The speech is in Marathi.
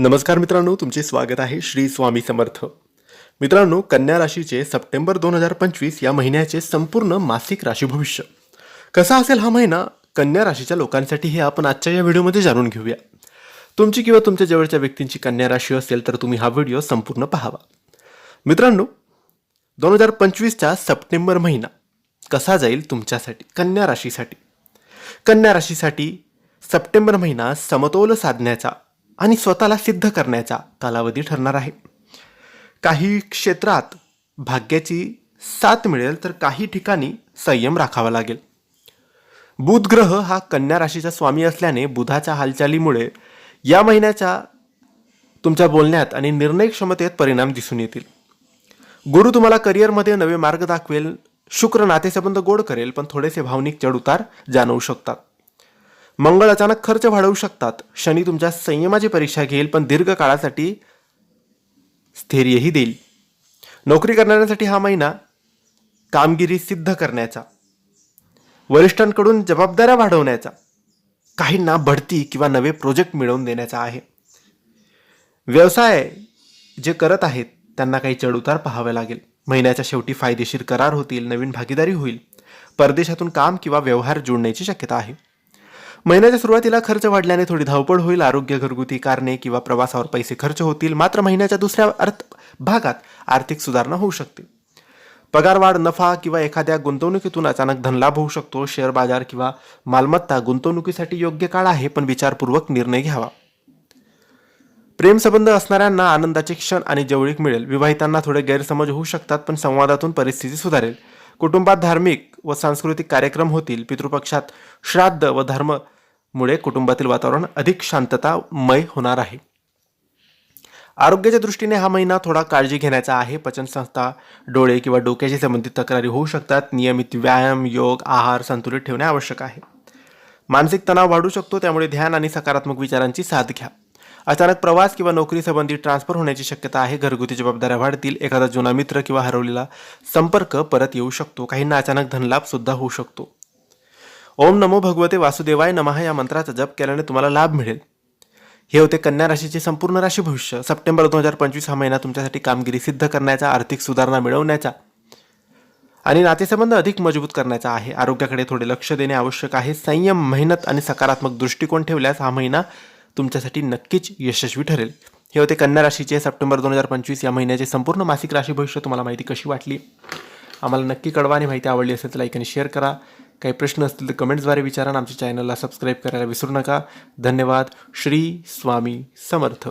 नमस्कार मित्रांनो तुमचे स्वागत आहे श्री स्वामी समर्थ. मित्रांनो कन्या राशीचे सप्टेंबर दोन हजार पंचवीस या महिन्याचे संपूर्ण मासिक राशी भविष्य. कसा असेल हा महिना? कन्या राशीच्या लोकांसाठी हे आपण आजच्या या व्हिडिओमध्ये जाणून घेऊया. तुमची किंवा तुमच्या जवळच्या व्यक्तींची कन्या राशी असेल तर तुम्ही हा व्हिडिओ संपूर्ण पाहावा. मित्रांनो दोन हजार पंचवीसचा सप्टेंबर महिना कसा जाईल तुमच्यासाठी कन्या राशीसाठी? कन्या राशीसाठी सप्टेंबर महिना समतोल साधण्याचा आणि स्वतःला सिद्ध करण्याचा कालावधी ठरणार आहे. काही क्षेत्रात भाग्याची साथ मिळेल तर काही ठिकाणी संयम राखावा लागेल. बुध ग्रह हा कन्या राशीचा स्वामी असल्याने बुधाच्या हालचालीमुळे या महिन्याच्या तुमच्या बोलण्यात आणि निर्णय क्षमतेत परिणाम दिसून येतील. गुरु तुम्हाला करिअरमध्ये नवे मार्ग दाखवेल. शुक्र नातेसंबंध गोड करेल पण थोडेसे भावनिक चढउतार जाणवू शकतात. मंगळ अचानक खर्च वाढवू शकतात. शनी तुमच्या संयमाची परीक्षा घेईल पण दीर्घ काळासाठी स्थैर्यही देईल. नोकरी करणाऱ्यांसाठी हा महिना कामगिरी सिद्ध करण्याचा वरिष्ठांकडून जबाबदाऱ्या वाढवण्याचा काहींना बढती किंवा नवे प्रोजेक्ट मिळवून देण्याचा आहे. व्यवसाय जे करत आहेत त्यांना काही चढउतार पाहावे लागेल. महिन्याच्या शेवटी फायदेशीर करार होतील नवीन भागीदारी होईल. परदेशातून काम किंवा व्यवहार जुळण्याची शक्यता आहे. महिन्याच्या सुरुवातीला खर्च वाढल्याने थोडी धावपळ होईल आरोग्य घरगुती कारणे किंवा प्रवासावर पैसे खर्च होतील. मात्र महिन्याच्या दुसऱ्या अर्थ भागात आर्थिक सुधारणा होऊ शकते. पगारवाढ नफा किंवा एखाद्या गुंतवणुकीतून अचानक धनलाभ होऊ शकतो. शेअर बाजार किंवा मालमत्ता गुंतवणुकीसाठी योग्य काळ आहे पण विचारपूर्वक निर्णय घ्यावा. प्रेमसंबंध असणाऱ्यांना आनंदाचे क्षण आणि जवळीक मिळेल. विवाहितांना थोडे गैरसमज होऊ शकतात पण संवादातून परिस्थिती सुधारेल. कुटुंबात धार्मिक व सांस्कृतिक कार्यक्रम होतील पितृपक्षात श्राद्ध व धर्ममुळे कुटुंबातील वातावरण अधिक शांततामय होणार आहे. आरोग्याच्या दृष्टीने हा महिना थोडा काळजी घेण्याचा आहे. पचनसंस्था डोळे किंवा डोक्याशी संबंधित तक्रारी होऊ शकतात. नियमित व्यायाम योग आहार संतुलित ठेवणे आवश्यक आहे. मानसिक तणाव वाढू शकतो त्यामुळे ध्यान आणि सकारात्मक विचारांची साथ घ्या. अचानक प्रवास किंवा नोकरी संबंधी ट्रान्सफर होण्याची शक्यता आहे. घरगुती जबाबदाऱ्या वाढतील. एखादा जुना मित्र किंवा हरवलेला संपर्क परत येऊ शकतो. काहींना अचानक धनलाभ सुद्धा होऊ शकतो. ओम नमो भगवते वासुदेवाय नमः या मंत्राचा जप केल्याने तुम्हाला लाभ मिळेल. हे होते कन्या राशीचे संपूर्ण राशी भविष्य. सप्टेंबर दोन हजार पंचवीस हा महिना तुमच्यासाठी कामगिरी सिद्ध करण्याचा आर्थिक सुधारणा मिळवण्याचा आणि नातेसंबंध अधिक मजबूत करण्याचा आहे. आरोग्याकडे थोडे लक्ष देणे आवश्यक आहे. संयम मेहनत आणि सकारात्मक दृष्टिकोन ठेवल्यास हा महिना तुमच्यासाठी नक्कीच यशस्वी ठरेल. हे होते कन्या राशीचे सप्टेंबर दोन हजार पंचवीस या महिन्याचे संपूर्ण मासिक राशी भविष्य तुम्हाला माहिती कशी वाटली? आम्हाला नक्की कळवा आणि माहिती आवडली असेल तर लाईक आणि शेअर करा. काही प्रश्न असतील तर कमेंट्सद्वारे विचारा आमच्या चॅनलला सबस्क्राईब करायला विसरू नका. धन्यवाद. श्री स्वामी समर्थ.